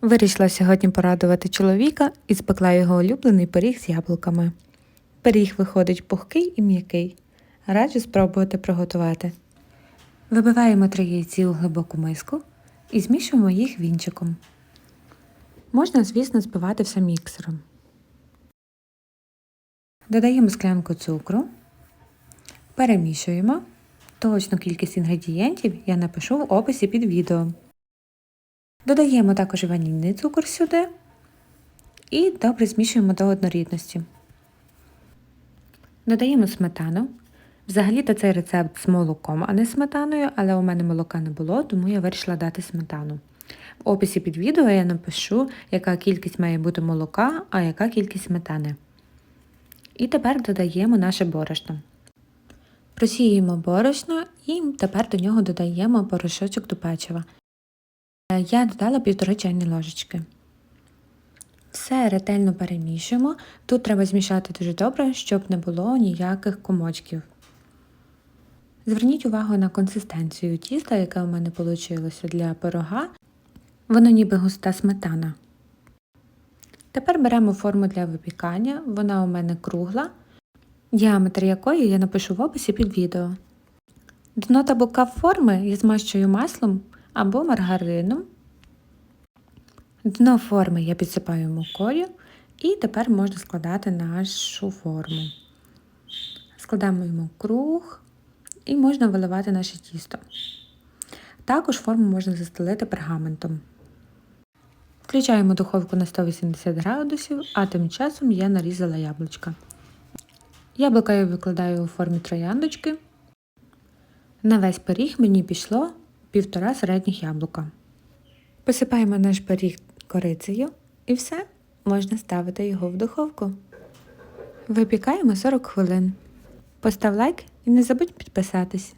Вирішила сьогодні порадувати чоловіка і спекла його улюблений пиріг з яблуками. Пиріг виходить пухкий і м'який. Раджу спробувати приготувати. Вибиваємо три яйці у глибоку миску і змішуємо їх вінчиком. Можна, звісно, збивати все міксером. Додаємо склянку цукру, перемішуємо. Точну кількість інгредієнтів я напишу в описі під відео. Додаємо також ванільний цукор сюди і добре змішуємо до однорідності. Додаємо сметану. Взагалі-то цей рецепт з молоком, а не сметаною, але у мене молока не було, тому я вирішила дати сметану. В описі під відео я напишу, яка кількість має бути молока, а яка кількість сметани. І тепер додаємо наше борошно. Просіюємо борошно і тепер до нього додаємо порошочок до печива. Я додала півтори чайні ложечки. Все ретельно перемішуємо. Тут треба змішати дуже добре, щоб не було ніяких комочків. Зверніть увагу на консистенцію тіста, яке у мене вийшло для пирога. Воно ніби густа сметана. Тепер беремо форму для випікання, вона у мене кругла, діаметр якої я напишу в описі під відео. Дно та бока форми я змащую маслом або маргарином. Дно форми я підсипаю мукою і тепер можна складати нашу форму. Складаємо йому круг і можна виливати наше тісто. Також форму можна застелити пергаментом. Включаємо духовку на 180 градусів, а тим часом я нарізала яблучка. Яблука я викладаю у формі трояндочки. На весь пиріг мені пішло півтора середніх яблука. Посипаємо наш пиріг корицею і все, можна ставити його в духовку. Випікаємо 40 хвилин. Постав лайк і не забудь підписатись.